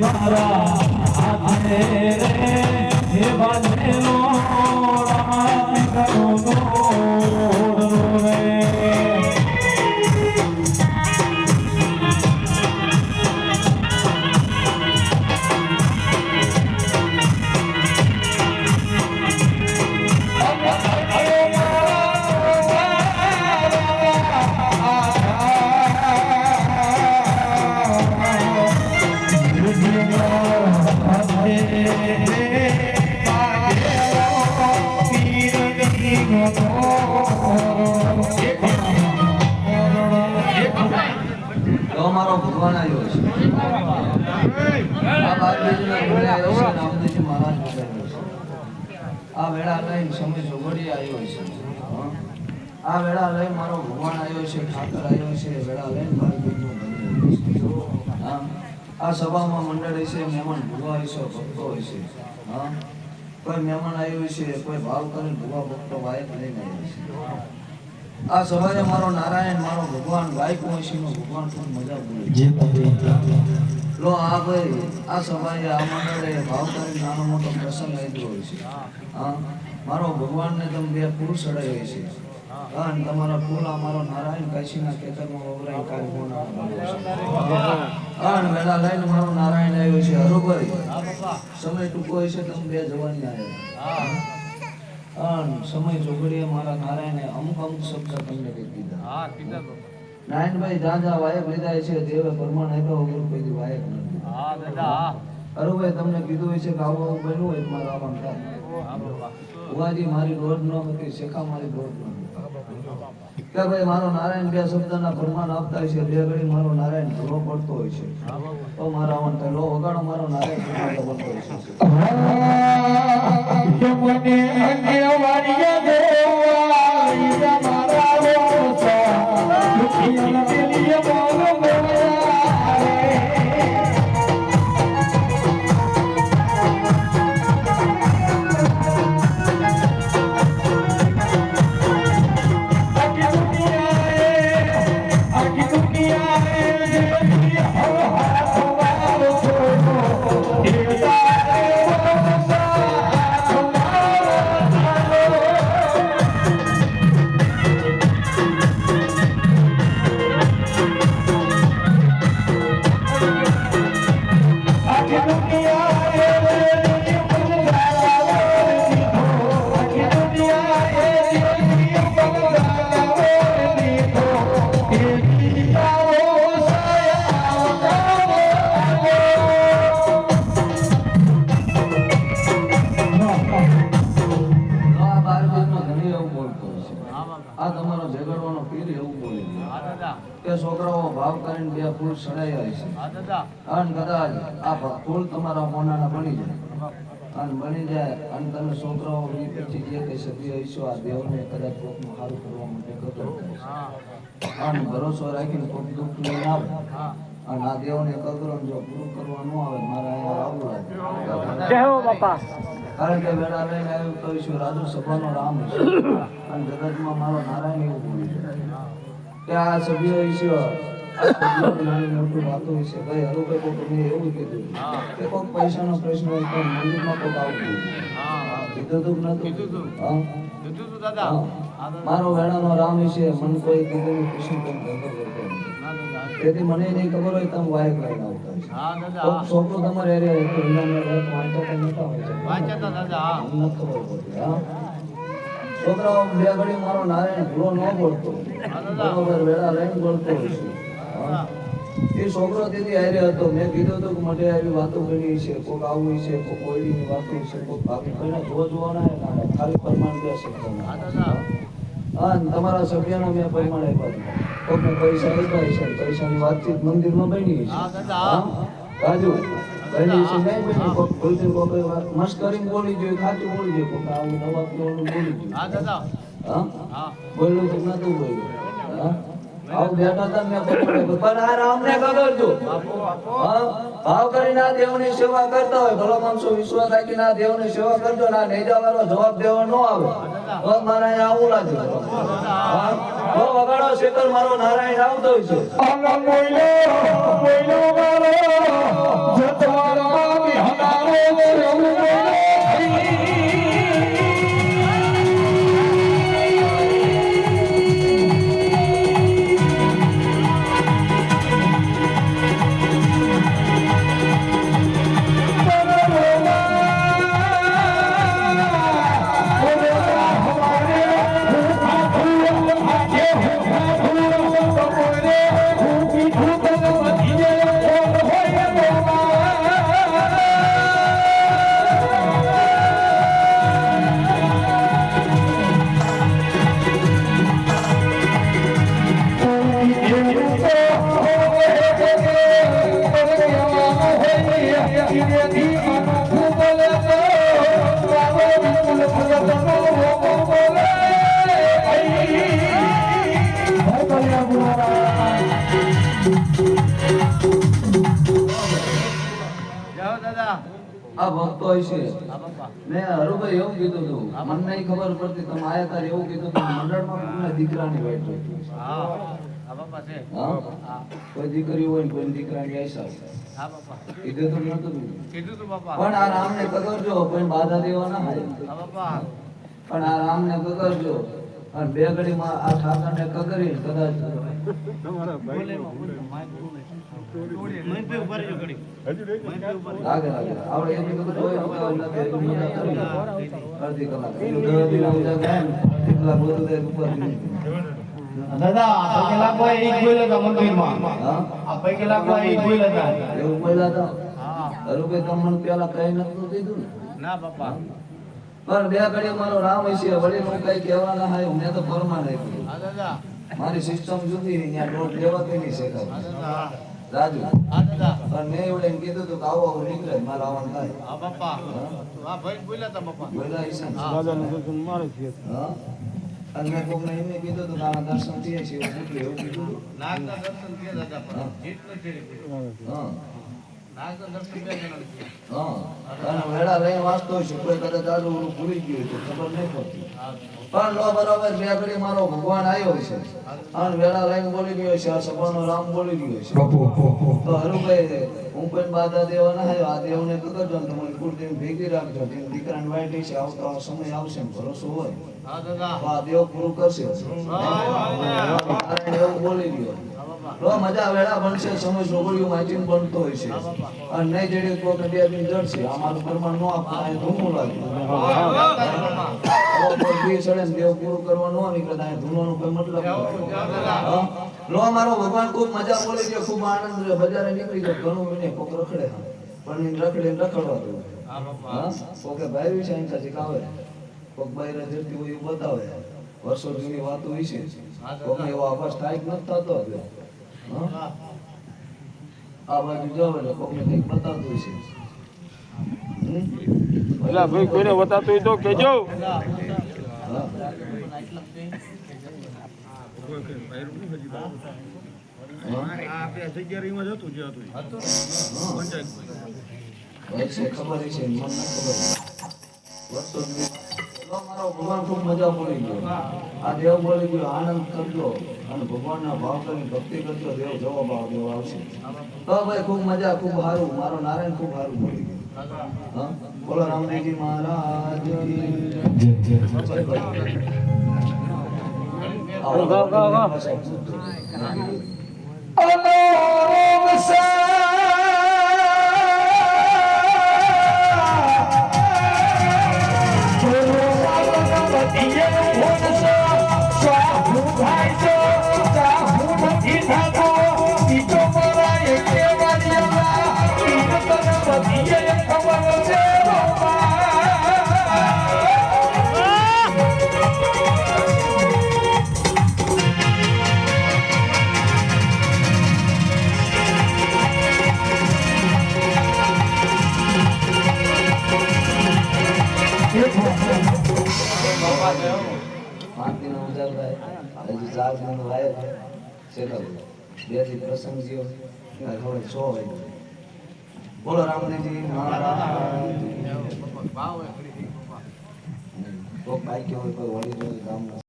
મારા હાથે અમારો ભગવાન આવ્યો છે. આ બીજના ઘરે આવ્યો છે નામદેવજી મહારાજ આ વેળા લઈને સમય જોગડી આવ્યો છે. આ વેળા લઈ મારો ભગવાન આવ્યો છે, ઠાકર આવ્યો છે વેળા લઈને મારી? આ સભામાં મંડળ છે મહેમાન ભૂવા હશે ભક્તો છે. હં? કોઈ મહેમાન આવ્યું છે કોઈ ભાવ કરીને ભૂવા ભક્તો વાયક લઈને આવ્યો છે. આ સવારે મારો નારાયણ મારો ભગવાન ગાયક વંશીનો ભગવાન પણ મજા બોલે લો આ ભાઈ આ સભાએ આ મંડળે ભાવતારી નાનો મોટો પ્રસંગ આવ્યો હોય છે. હા? મારો ભગવાનને તમે બે ફૂલ હોય છે. અને તમારા ફૂલ આ મારો નારાયણ કાશીના ખેતરમાં વવરાય કાલ અને વેલા લઈને મારો નારાયણ આવ્યો છે હરોભાઈ સમય ટૂંકો હોય છે તમે બે જવાની આવ્યા. અને સમય ચોગડીએ મારા નારાયણે અમુક અમુક શબ્દ તમને કહી દીધા. નારાયણભાઈ જાજા વાયક લીધા છે દેવે પરમાણ આપ્યો વગર કોઈ વાયક નથી અરુભાઈ તમને કીધું હોય છે કે આવું આવું બન્યું હોય મારા આવવાનું થાય મારી રોડ ન હતી શેખા મારી રોડ ન હતી. કે ભાઈ, મારો નારાયણ બે શબ્દના પ્રમાણ આપતા હોય છે, બે ઘડી મારો નારાયણ ભૂલો પડતો હોય છે. તો મારા આવવાનું થાય લો વગાડો, મારો નારાયણ પડતો હોય છે. કે છોકરાઓ ભાવ કરીને બે ફૂલ સડાયા છે. અને કદાચ આ ફૂલ તમારા મોનાના બની જાય. અને બની જાય અને તમે છોકરાઓ પછી જે કઈ સભ્ય હશો આ દેવને કદાચ કોકનું સારું કરવા માટે કરતો. અને ભરોસો રાખીને કોક દુઃખ નહીં આવે. અને આ દેવને કગરો જો પૂરું કરવા ન આવે મારા અહીંયા આવવું જય હો બાપા. કારણ કે વેળા લઈને આવ્યું તો ઈશ્વર રાજુ સભાનો રામ છે અને જગતમાં મારો નારાયણ એવું બોલ્યું છે. કે આ સભ્ય ઈશ્વર નાની મોટી વાતો વિશે ભાઈ હરો ભાઈ કોક મેં એવું કીધું કે કોક પૈસાનો પ્રશ્ન હોય તો મંદિરમાં કોક આવું કીધું. તું કે નતું હા? હા. મારો વેળાનો રામ વિશે મન કોઈ કીધું કૃષ્ણ તેથી મને નહીં ખબર હોય તમે વાયક લઈને આવતા હશો. છોકરો તમારે વાંચતા હોય. અમને ખબર પડતી, હા. છોકરાઓ બે ઘડી મારો નારાયણ ભૂલો ન બોલતો. બરોબર વેળા લઈને બોલતો હોય એ છોકરો તેથી હારે હતો. મેં કીધું હતું કે મને આવી વાતો કરી છે કોઈક આવું છે કોઈક કોઈની વાતો છે કોઈક ભાગી. કોઈને જોવા જોવાના ખાલી પ્રમાણ બે શબ્દોના. હા અને તમારા સભ્યનો મેં પ્રમાણ આપ્યા છે પૈસા આપ્યા છે પૈસાની વાતચીત મંદિરમાં બની છે. રાજુ મસ્કરીમાં બોલી જોઈએ ખાતું બોલી જોઈએ કોક આવું નવા બોલી જોઈએ. બોલ્યું તો નતું બોલ્યું. વાળો જવાબ દેવા ન આવે. તો આવું લાગે. શેતર મારો નારાયણ આવતો છે. આ ભક્તો છે. મેં હરુભાઈ એવું કીધું હતું મને નહીં ખબર પડતી તમે આયા તારે એવું કીધું હતું મંડળમાં તમને દીકરાની વાઈટ જોઈતી કોઈ દીકરી હોય ને કોઈ દીકરાની આશા હોય. હા બાપા. કીધું તો નહોતું કીધું. કીધું તું બાપા. પણ આ રામને કગરજો કોઈ બાધા દેવા ના બાપા. પણ આ રામને કગરજો અને બે ઘડીમાં આ ઠાકરને કદાચ લાગે લાગે. આપણે અડધી કલાક ઉપર દાદા આ કોઈ ઈ જોઈ લેતા મંદિરમાં. આ પૈ પેલા કોઈ એવું બોલ્યા હતા પેલા નતું કીધું? ને ના બાપા પણ બે ઘડી મારો રામ હશે વળી હું કઈ કહેવાના હાય મેં તો પરમાન આપ્યું મારી સિસ્ટમ જુદી ત્યાં ડોટ લેવા કઈ નહીં હા શેખાય રાજુ પણ મેં એવું એમ કીધું તું કે આવો આવું નીકળે મારે આવવાનું થાય. હા હા? હા. હા? અને મેં કોકને એમને કીધું હતું કે આના દર્શન થયા છે એવું કીધું. હતું. નાગના દર્શન થયા દાદા પણ જીત નથી હા. વેળા લઈને વાંચતો હશે કોઈ કદાચ આજુ ઓલું ભૂલી ગયું તો ખબર નહીં પડતી. પણ લો બરાબર બે ઘડી મારો ભગવાન આવ્યો છે. અને વેળા લઈને બોલી ગયો છે આ સભાનો રામ બોલી ગયો છે. તો હરુભાઈ હું પણ બાધા દેવા ના આવ્યો. આ દેવને કીધું ને તમારી કુળદેવી ભેગી રાખજો. તેમ દીકરાની વાઈટ છે આવતો સમય આવશે ને ભરોસો હોય. હા દાદા. તો આ દેવ પૂરું કરશે. એવું બોલી ગયો. મજા વેળા બનશે સમય છોકરીઓ માચીને બનતો હોય છે. અને નહીં જડે તો કે બે દિન અમારું પ્રમાણ ન આપવું આ ધૂમું લાગે. હવે કોઈ બી સડે ને દેવ પૂરું કરવા ન નીકળે તો આ કોઈ મતલબ લો મારો ભગવાન ખૂબ મજા બોલે છે ખૂબ આનંદ રહ્યો બજારે નીકળી ગયો ઘણું વિને કોક રખડે પણ રખડે રખડવા દો. કોકે ભાઈ છે અહીં કાંઈ કાવે? કોક બાયરા જતી હોય બતાવે. વર્ષો જૂની વાતો હોય છે કોકને એવો આભાસ થાય નથી થતો? આ બાજુ જાવ એટલે કોકને કંઈક બતાવતું હમ? પેલા ભાઈ કોઈને બતાતું હોય તો કેજો ખબર છે ખબર તો મારો ભગવાન ખૂબ મજા પડી ગયો આ દેવ બોલી ગયો આનંદ કરજો અને ભગવાનના ભાવ કરી ભક્તિ કરજો દેવ જવાબ દેવ આવશે. તો ભાઈ ખૂબ મજા ખૂબ સારું. મારો નારાયણ ખૂબ સારું બોલી ગયો. બોલો રામદેવજી મહારાજ. હજી ચાર દિન લાયક છે તો બેથી પ્રસંગ થયો ખબર છ વાગે બોલો રામદેવજી મહારાજ ભાવ હોય ખરી. કોઈ વળી ગામના